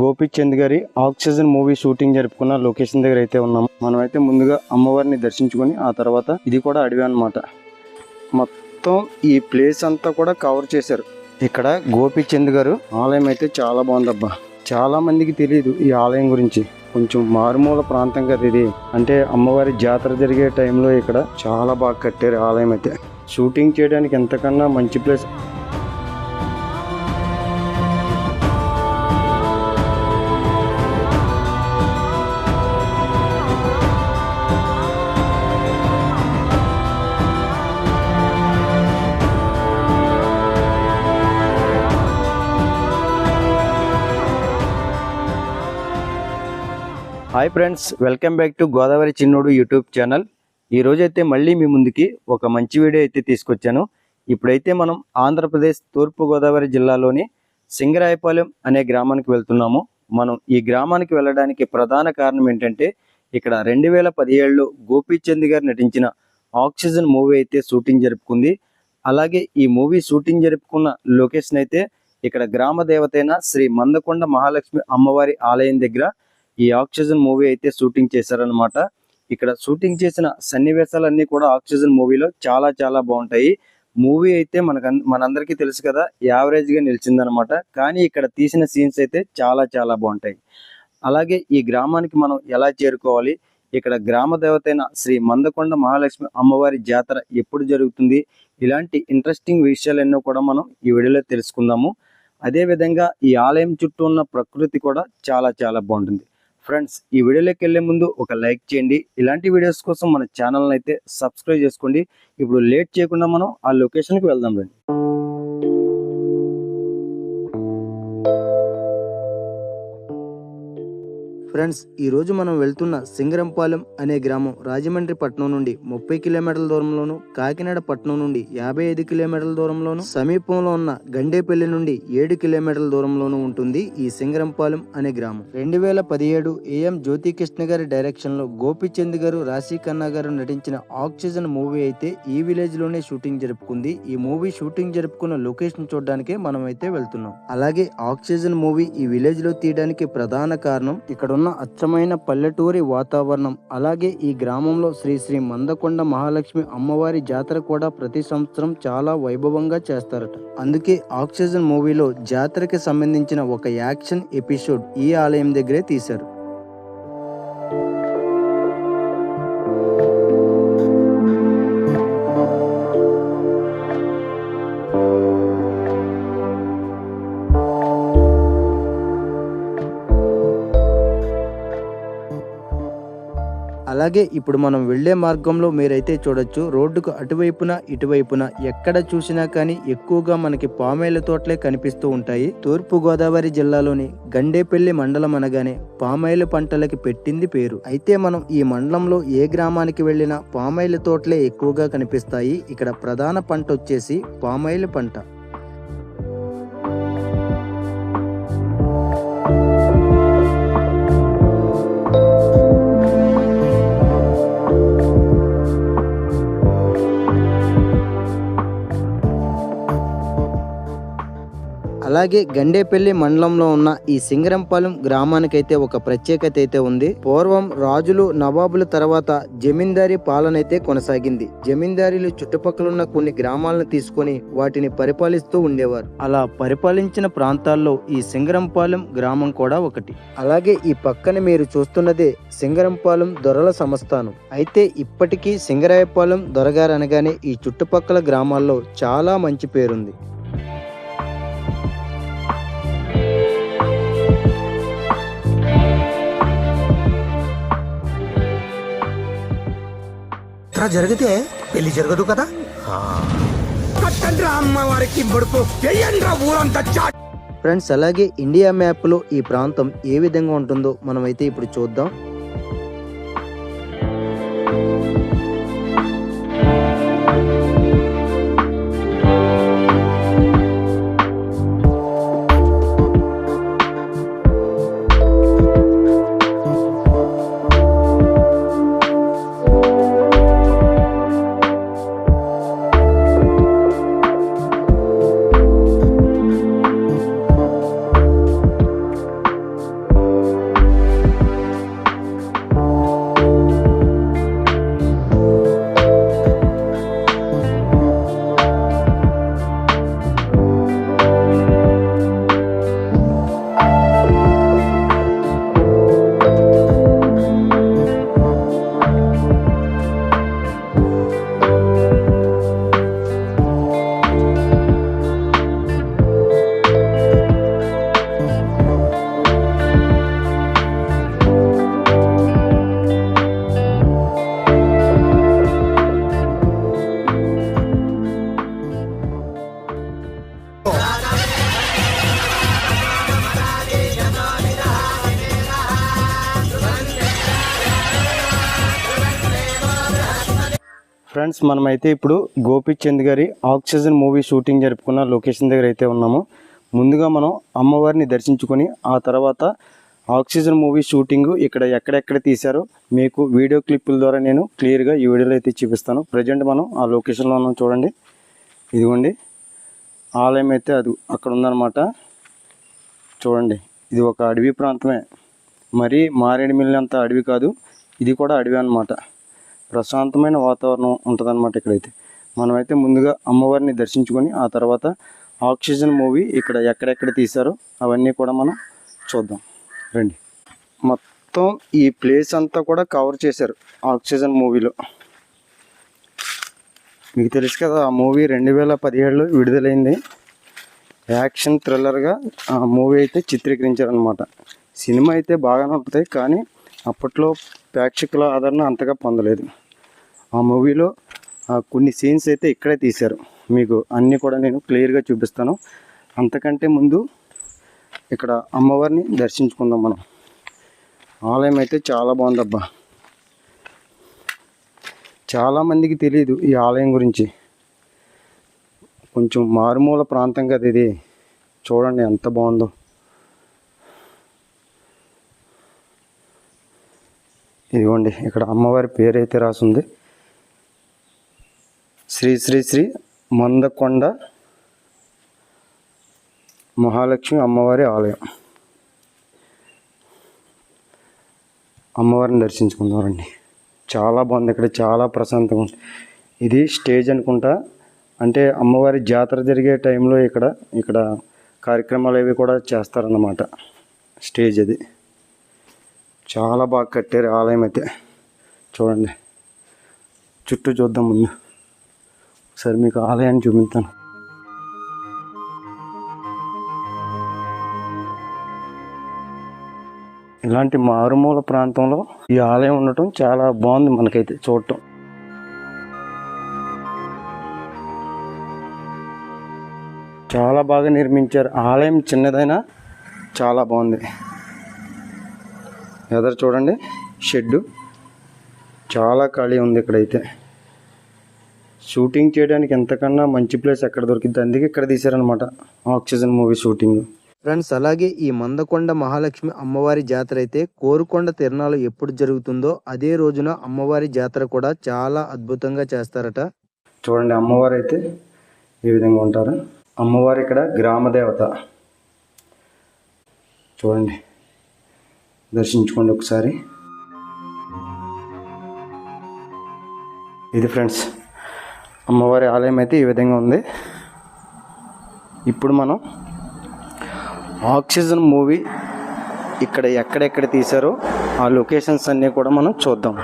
గోపిచంద్ గారి oxygen movie shooting జరుపుకున్న location దగ్గర అయితే ఉన్నాం. మనమైతే ముందుగా అమ్మవారిని దర్శించుకొని ఆ తర్వాత ఇది కూడా అడవి అన్నమాట. మొత్తం ఈ ప్లేస్ అంతా కూడా కవర్ చేశారు. ఇక్కడ గోపిచంద్ గారు ఆలయం అయితే చాలా బాగుందబ్బా. చాలా మందికి తెలియదు ఈ ఆలయం గురించి. కొంచెం మారుమూల ప్రాంతం కదా ఇది. అంటే అమ్మవారి జాతర జరిగే టైంలో ఇక్కడ చాలా బాగా కట్టారు ఆలయం అయితే. షూటింగ్ చేయడానికి ఎంతకన్నా మంచి place hi friends welcome back to Godavari Chinnodu YouTube channel ఈ రోజైతే మళ్ళీ మీ ముందుకి ఒక మంచి వీడియో అయితే తీసుకొచ్చాను. ఇప్పుడైతే మనం ఆంధ్రప్రదేశ్ తూర్పుగోదావరి జిల్లాలోని సింగరాయపాలెం అనే గ్రామానికి వెళ్తున్నాము. మనం ఈ గ్రామానికి వెళ్ళడానికి ప్రధాన కారణం ఏంటంటే ఇక్కడ రెండు వేల పదిహేడులో గోపీచంద్ గారు నటించిన ఆక్సిజన్ మూవీ అయితే షూటింగ్ జరుపుకుంది. అలాగే ఈ మూవీ షూటింగ్ జరుపుకున్న లొకేషన్ అయితే ఇక్కడ గ్రామ దేవతైన శ్రీ మందకొండ మహాలక్ష్మి అమ్మవారి ఆలయం దగ్గర ఈ ఆక్సిజన్ మూవీ అయితే షూటింగ్ చేశారనమాట ఇక్కడ షూటింగ్ చేసిన సన్నివేశాలన్నీ కూడా ఆక్సిజన్ మూవీలో చాలా చాలా బాగుంటాయి. మూవీ అయితే మనకు మనందరికీ తెలుసు కదా యావరేజ్గా నిలిచిందనమాట కానీ ఇక్కడ తీసిన సీన్స్ అయితే చాలా చాలా బాగుంటాయి. అలాగే ఈ గ్రామానికి మనం ఎలా చేరుకోవాలి? ఇక్కడ గ్రామ దేవతైన శ్రీ మందకొండ మహాలక్ష్మి అమ్మవారి జాతర ఎప్పుడు జరుగుతుంది? ఇలాంటి ఇంట్రెస్టింగ్ విషయాలన్నో కూడా మనం ఈ వీడియోలో తెలుసుకుందాము. అదే విధంగా ఈ ఆలయం చుట్టూ ఉన్న ప్రకృతి కూడా చాలా చాలా బాగుంటుంది. ఫ్రెండ్స్ ఈ వీడియోలోకి వెళ్ళే ముందు ఒక లైక్ చేయండి. ఇలాంటి వీడియోస్ కోసం మన ఛానల్ని అయితే సబ్స్క్రైబ్ చేసుకోండి. ఇప్పుడు లేట్ చేయకుండా మనం ఆ లొకేషన్కి వెళ్దాం రండి. ఫ్రెండ్స్ ఈ రోజు మనం వెళ్తున్న సింగరంపాలెం అనే గ్రామం రాజమండ్రి పట్టణం నుండి ముప్పై కిలోమీటర్ల దూరంలోను కాకినాడ పట్టణం నుండి యాభై ఐదు కిలోమీటర్ల దూరంలోను సమీపంలో ఉన్న గండేపల్లి నుండి ఏడు కిలోమీటర్ల దూరంలోను ఉంటుంది ఈ సింగరంపాలెం అనే గ్రామం. రెండు వేల పదిహేడు ఏఎం జ్యోతికృష్ణ గారి డైరెక్షన్లో గోపిచంద్ గారు రాశి ఖన్నా గారు నటించిన ఆక్సిజన్ మూవీ అయితే ఈ విలేజ్లోనే షూటింగ్ జరుపుకుంది. ఈ మూవీ షూటింగ్ జరుపుకున్న లొకేషన్ చూడడానికే మనం అయితే వెళ్తున్నాం. అలాగే ఆక్సిజన్ మూవీ ఈ విలేజ్లో తీయడానికి ప్రధాన కారణం ఇక్కడ ఉన్న అచ్చమైన పల్లెటూరి వాతావరణం. అలాగే ఈ గ్రామంలో శ్రీ శ్రీ మందకొండ మహాలక్ష్మి అమ్మవారి జాతర కూడా ప్రతి సంవత్సరం చాలా వైభవంగా చేస్తారట. అందుకే ఆక్సిజన్ మూవీలో జాతరకి సంబంధించిన ఒక యాక్షన్ ఎపిసోడ్ ఈ ఆలయం దగ్గరే తీశారు. అలాగే ఇప్పుడు మనం వెళ్ళే మార్గంలో మీరైతే చూడొచ్చు రోడ్డుకు అటువైపున ఇటువైపున ఎక్కడ చూసినా కానీ ఎక్కువగా మనకి పామాయిల తోటలే కనిపిస్తూ ఉంటాయి. తూర్పు గోదావరి జిల్లాలోని గండేపల్లి మండలం అనగానే పామాయిల పంటలకి పెట్టింది పేరు. అయితే మనం ఈ మండలంలో ఏ గ్రామానికి వెళ్ళినా పామాయిల తోటలే ఎక్కువగా కనిపిస్తాయి. ఇక్కడ ప్రధాన పంట వచ్చేసి పామాయిల పంట. అలాగే గండేపల్లి మండలంలో ఉన్న ఈ సింగరంపాలెం గ్రామానికైతే ఒక ప్రత్యేకత అయితే ఉంది. పూర్వం రాజులు నవాబుల తర్వాత జమీందారీ పాలన అయితే కొనసాగింది. జమీందారీలు చుట్టుపక్కల ఉన్న కొన్ని గ్రామాలను తీసుకొని వాటిని పరిపాలిస్తూ ఉండేవారు. అలా పరిపాలించిన ప్రాంతాల్లో ఈ సింగరంపాలెం గ్రామం కూడా ఒకటి. అలాగే ఈ పక్కన మీరు చూస్తున్నదే సింగరంపాలెం దొరల సంస్థానం. అయితే ఇప్పటికీ సింగరాయపాలెం దొరగారు అనగానే ఈ చుట్టుపక్కల గ్రామాల్లో చాలా మంచి పేరుంది. ఇట్లా జరిగితే పెళ్ళి జరగదు కదా? అమ్మవారికి బడుపు ఊరంతా చా ఫ్రెండ్స్ అలాగే ఇండియా మ్యాప్లో ఈ ప్రాంతం ఏ విధంగా ఉంటుందో మనమైతే ఇప్పుడు చూద్దాం. ఫ్రెండ్స్ మనమైతే ఇప్పుడు గోపిచంద్ గారి ఆక్సిజన్ మూవీ షూటింగ్ జరుపుకున్న లొకేషన్ దగ్గర అయితే ఉన్నాము. ముందుగా మనం అమ్మవారిని దర్శించుకొని ఆ తర్వాత ఆక్సిజన్ మూవీ షూటింగ్ ఇక్కడ ఎక్కడెక్కడ తీశారో మీకు వీడియో క్లిప్పుల ద్వారా నేను క్లియర్గా ఈ వీడియోలో అయితే చూపిస్తాను. ప్రజెంట్ మనం ఆ లొకేషన్లో ఉన్నాం చూడండి. ఇదిగోండి. ఆలయం అయితే అది అక్కడ ఉందన్నమాట. చూడండి. ఇది ఒక అడవి ప్రాంతమే. మరీ మారేడుమిల్లి అంత అడవి కాదు. ఇది కూడా అడవి అన్నమాట. ప్రశాంతమైన వాతావరణం ఉంటుందన్నమాట ఇక్కడైతే. మనమైతే ముందుగా అమ్మవారిని దర్శించుకొని ఆ తర్వాత ఆక్సిజన్ మూవీ ఇక్కడ ఎక్కడెక్కడ తీశారో అవన్నీ కూడా మనం చూద్దాం. రండి. మొత్తం ఈ ప్లేస్ అంతా కూడా కవర్ చేశారు ఆక్సిజన్ మూవీలో. మీకు తెలుసు కదా ఆ మూవీ రెండు వేల పదిహేడులో విడుదలైంది. యాక్షన్ థ్రిల్లర్గా ఆ మూవీ అయితే చిత్రీకరించారనమాట సినిమా అయితే బాగానే ఉంటుంది కానీ అప్పట్లో ప్రేక్షకుల ఆదరణ అంతగా పొందలేదు. ఆ మూవీలో ఆ కొన్ని సీన్స్ అయితే ఇక్కడే తీశారు. మీకు అన్నీ కూడా నేను క్లియర్గా చూపిస్తాను. అంతకంటే ముందు ఇక్కడ అమ్మవారిని దర్శించుకుందాం మనం. ఆలయం అయితే చాలా బాగుందబ్బా. చాలామందికి తెలియదు ఈ ఆలయం గురించి. కొంచెం మారుమూల ప్రాంతం కదా ఇది. చూడండి ఎంత బాగుందో. ఇదిగోండి ఇక్కడ అమ్మవారి పేరు అయితే రాసింది. శ్రీ శ్రీ శ్రీ మందకొండ మహాలక్ష్మి అమ్మవారి ఆలయం. అమ్మవారిని దర్శించుకుందామండి చాలా బాగుంది ఇక్కడ చాలా ప్రశాంతంగా ఉంది. ఇది స్టేజ్ అనుకుంటా. అంటే అమ్మవారి జాతర జరిగే టైంలో ఇక్కడ ఇక్కడ కార్యక్రమాలు అవి కూడా చేస్తారన్నమాట. స్టేజ్ అది. చాలా బాగా కట్టారు ఆలయం అయితే. చూడండి. చుట్టూ చూద్దాం ముందు. ఒకసారి మీకు ఆలయాన్ని చూపిస్తాను. ఇలాంటి మారుమూల ప్రాంతంలో ఈ ఆలయం ఉండటం చాలా బాగుంది మనకైతే చూడటం. చాలా బాగా నిర్మించారు. ఆలయం చిన్నదైనా చాలా బాగుంది. ఎదరు చూడండి షెడ్డు. చాలా ఖాళీ ఉంది ఇక్కడైతే. షూటింగ్ చేయడానికి ఎంతకన్నా మంచి ప్లేస్ ఎక్కడ దొరికింది అందుకే ఇక్కడ తీశారనమాట ఆక్సిజన్ మూవీ షూటింగ్. ఫ్రెండ్స్ అలాగే ఈ మందకొండ మహాలక్ష్మి అమ్మవారి జాతర అయితే కోరుకొండ తిరణాలు ఎప్పుడు జరుగుతుందో అదే రోజున అమ్మవారి జాతర కూడా చాలా అద్భుతంగా చేస్తారట. చూడండి అమ్మవారు అయితే ఈ విధంగా ఉంటారు. అమ్మవారు ఇక్కడ గ్రామ దేవత. చూడండి దర్శించుకోండి ఒకసారి. ఇది ఫ్రెండ్స్ అమ్మవారి ఆలయం అయితే ఈ విధంగా ఉంది. ఇప్పుడు మనం ఆక్సిజన్ మూవీ ఇక్కడ ఎక్కడెక్కడ తీశారో ఆ లొకేషన్స్ అన్నీ కూడా మనం చూద్దాం.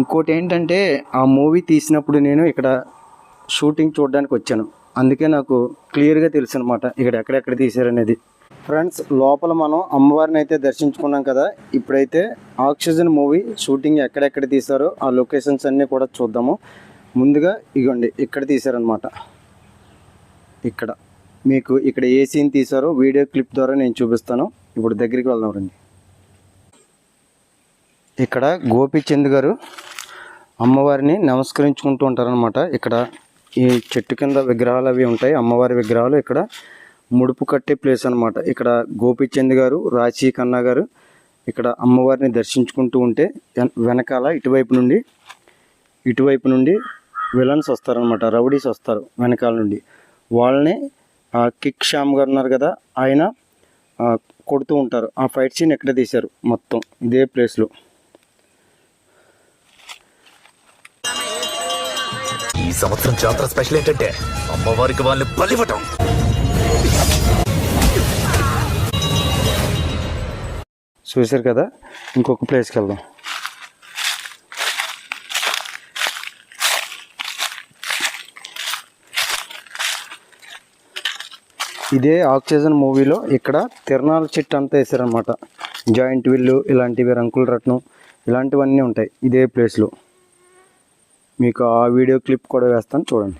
ఇంకోటి ఏంటంటే ఆ మూవీ తీసినప్పుడు నేను ఇక్కడ షూటింగ్ చూడడానికి వచ్చాను. అందుకే నాకు క్లియర్గా తెలుసు అనమాట ఇక్కడ ఎక్కడెక్కడ తీశారనేది. ఫ్రెండ్స్ లోపల మనం అమ్మవారిని అయితే దర్శించుకున్నాం కదా. ఇప్పుడైతే ఆక్సిజన్ మూవీ షూటింగ్ ఎక్కడెక్కడ తీశారో ఆ లొకేషన్స్ అన్నీ కూడా చూద్దాము. ముందుగా ఇగోండి ఇక్కడ తీశారనమాట ఇక్కడ. మీకు ఇక్కడ ఏ సీన్ తీశారో వీడియో క్లిప్ ద్వారా నేను చూపిస్తాను. ఇప్పుడు దగ్గరికి వెళ్దాం రండి. ఇక్కడ గోపిచంద్ గారు అమ్మవారిని నమస్కరించుకుంటూ ఉంటారనమాట ఇక్కడ ఈ చెట్టు కింద విగ్రహాలు అవి ఉంటాయి. అమ్మవారి విగ్రహాలు ఇక్కడ ముడుపు కట్టే ప్లేస్ అనమాట ఇక్కడ గోపిచంద్ గారు రాశి కన్నా గారు ఇక్కడ అమ్మవారిని దర్శించుకుంటూ ఉంటే వెన- వెనకాల ఇటువైపు నుండి ఇటువైపు నుండి విలన్స్ వస్తారనమాట రౌడీస్ వస్తారు వెనకాల నుండి. వాళ్ళని కిక్ శ్యామ్ గారు ఉన్నారు కదా ఆయన కొడుతూ ఉంటారు. ఆ ఫైట్ సీన్ ఎక్కడ తీశారు? మొత్తం ఇదే ప్లేస్లో ఈ సంవత్సరం జాతర స్పెషల్ ఏంటంటే అమ్మవారికి వాళ్ళని బలివటం చూశారు కదా? ఇంకొక ప్లేస్కి వెళ్దాం. ఇదే ఆక్సిజన్ మూవీలో ఇక్కడ తిరణాల చెట్టు అంతా వేసారనమాట జాయింట్ విల్లు ఇలాంటివి రంకుల రత్నం ఇలాంటివన్నీ ఉంటాయి ఇదే ప్లేస్లో. మీకు ఆ వీడియో క్లిప్ కూడా వేస్తాను చూడండి.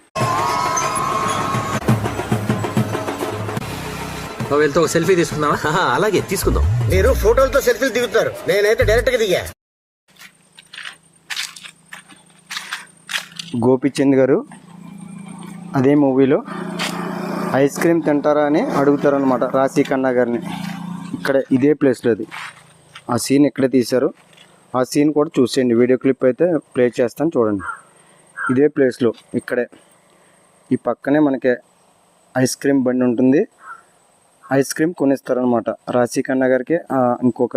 వెళ్తే ఒక సెల్ఫీ తీసుకుందామా? ఆహా, అలాగే తీసుకుందాం. మీరు ఫోటోలతో సెల్ఫీలు దిగుతారు. నేనైతే డైరెక్ట్గా దిగా. గోపిచంద్ గారు అదే మూవీలో ఐస్ క్రీమ్ తింటారా అని అడుగుతారనమాట రాశి ఖన్నా గారిని. ఇక్కడ ఇదే ప్లేస్లో అది. ఆ సీన్ ఇక్కడే తీశారు. ఆ సీన్ కూడా చూసేయండి. వీడియో క్లిప్ అయితే ప్లే చేస్తాను చూడండి. ఇదే ప్లేస్లో ఇక్కడే. ఈ పక్కనే మనకి ఐస్ క్రీమ్ బండి ఉంటుంది. ఐస్ క్రీమ్ కొనిస్తారనమాట రాశి ఖన్నా గారికి ఇంకొక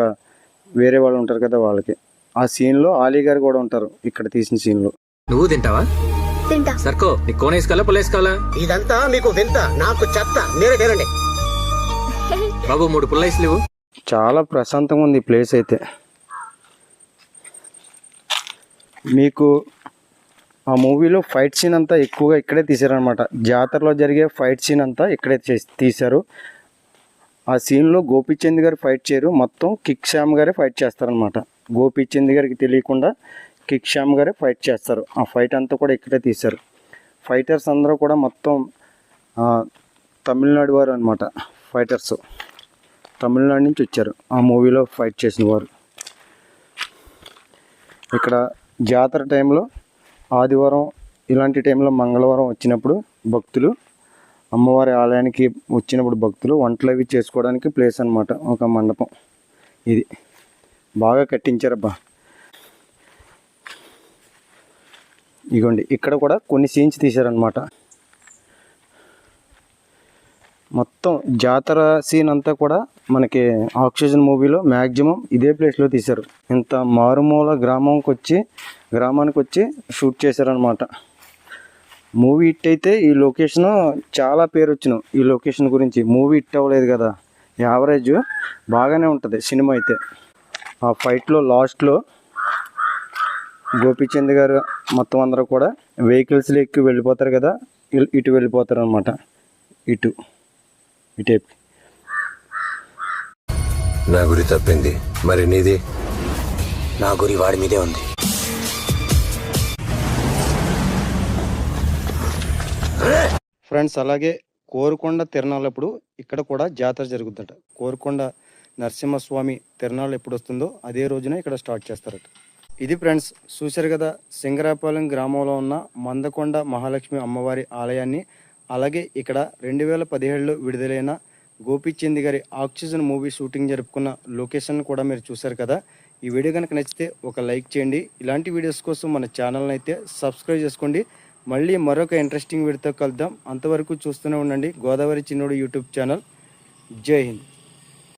వేరే వాళ్ళు ఉంటారు కదా వాళ్ళకి. ఆ సీన్లో ఆలీ గారు కూడా ఉంటారు ఇక్కడ తీసిన సీన్లో నువ్వు తింటావా? తింటా. సర్కో నీకు కోన్ వేసుకోవాలా పుల్ల వేసుకోవాలా? ఇదంతా మీకు వింత నాకు చెత్త మీరే తినండి. బాబు మూడు పుల్ల ఐస్లు ఇవ్వు చాలా ప్రశాంతంగా ఉంది ఈ ప్లేస్ అయితే. మీకు ఆ మూవీలో ఫైట్ సీన్ అంతా ఎక్కువగా ఇక్కడే తీశారనమాట జాతరలో జరిగే ఫైట్ సీన్ అంతా ఇక్కడే తీశారు. ఆ సీన్లో గోపీచంద్ గారు ఫైట్ చేయరు. మొత్తం కిక్ శ్యామ్ గారే ఫైట్ చేస్తారనమాట గోపీచంద్ గారికి తెలియకుండా కిక్ శ్యామ్ గారే ఫైట్ చేస్తారు. ఆ ఫైట్ అంతా కూడా ఇక్కడే తీశారు. ఫైటర్స్ అందరూ కూడా మొత్తం తమిళనాడు వారు అనమాట ఫైటర్స్ తమిళనాడు నుంచి వచ్చారు. ఆ మూవీలో ఫైట్ చేసిన వారు. ఇక్కడ జాతర టైంలో ఆదివారం ఇలాంటి టైంలో మంగళవారం వచ్చినప్పుడు భక్తులు అమ్మవారి ఆలయానికి వచ్చినప్పుడు భక్తులు వంటలు అవి చేసుకోవడానికి ప్లేస్ అనమాట ఒక మండపం. ఇది. బాగా కట్టించారబ్బా. ఇగోండి ఇక్కడ కూడా కొన్ని సీన్స్ తీశారనమాట మొత్తం జాతర సీన్ అంతా కూడా మనకి ఆక్సిజన్ మూవీలో మ్యాక్సిమం ఇదే ప్లేస్లో తీశారు. ఇంత మారుమూల గ్రామంకి వచ్చి గ్రామానికి వచ్చి షూట్ చేశారనమాట మూవీ హిట్ అయితే ఈ లొకేషన్ చాలా పేరు వచ్చినాం ఈ లొకేషన్ గురించి మూవీ హిట్ అవ్వలేదు కదా. యావరేజ్ బాగానే ఉంటుంది సినిమా అయితే. ఆ ఫైట్లో లాస్ట్లో గోపీచంద్ గారు మొత్తం అందరూ కూడా వెహికల్స్లో ఎక్కి వెళ్ళిపోతారు కదా. ఇటు వెళ్ళిపోతారు అనమాట ఇటు. ఇటేపు నా గురి తప్పింది. మరి నీది? నా గురి వాడి మీదే ఉంది. ఫ్రెండ్స్ అలాగే కోరుకొండ తిరణాలప్పుడు ఇక్కడ కూడా జాతర జరుగుతుందట. కోరుకొండ నరసింహస్వామి తిరణాలు ఎప్పుడు వస్తుందో అదే రోజున ఇక్కడ స్టార్ట్ చేస్తారట. ఇది ఫ్రెండ్స్ చూశారు కదా సింగరాపాలెం గ్రామంలో ఉన్న మందకొండ మహాలక్ష్మి అమ్మవారి ఆలయాన్ని. అలాగే ఇక్కడ రెండు వేల పదిహేడులో విడుదలైన గోపిచంద్ గారి ఆక్సిజన్ మూవీ షూటింగ్ జరుపుకున్న లొకేషన్ కూడా మీరు చూశారు కదా. ఈ వీడియో కనుక నచ్చితే ఒక లైక్ చేయండి. ఇలాంటి వీడియోస్ కోసం మన ఛానల్ని అయితే సబ్స్క్రైబ్ చేసుకోండి. మళ్ళీ మరొక ఇంట్రెస్టింగ్ వీడితో కలుద్దాం. అంతవరకు చూస్తూనే ఉండండి. Godavari Chinnodu YouTube channel. జై హింద్.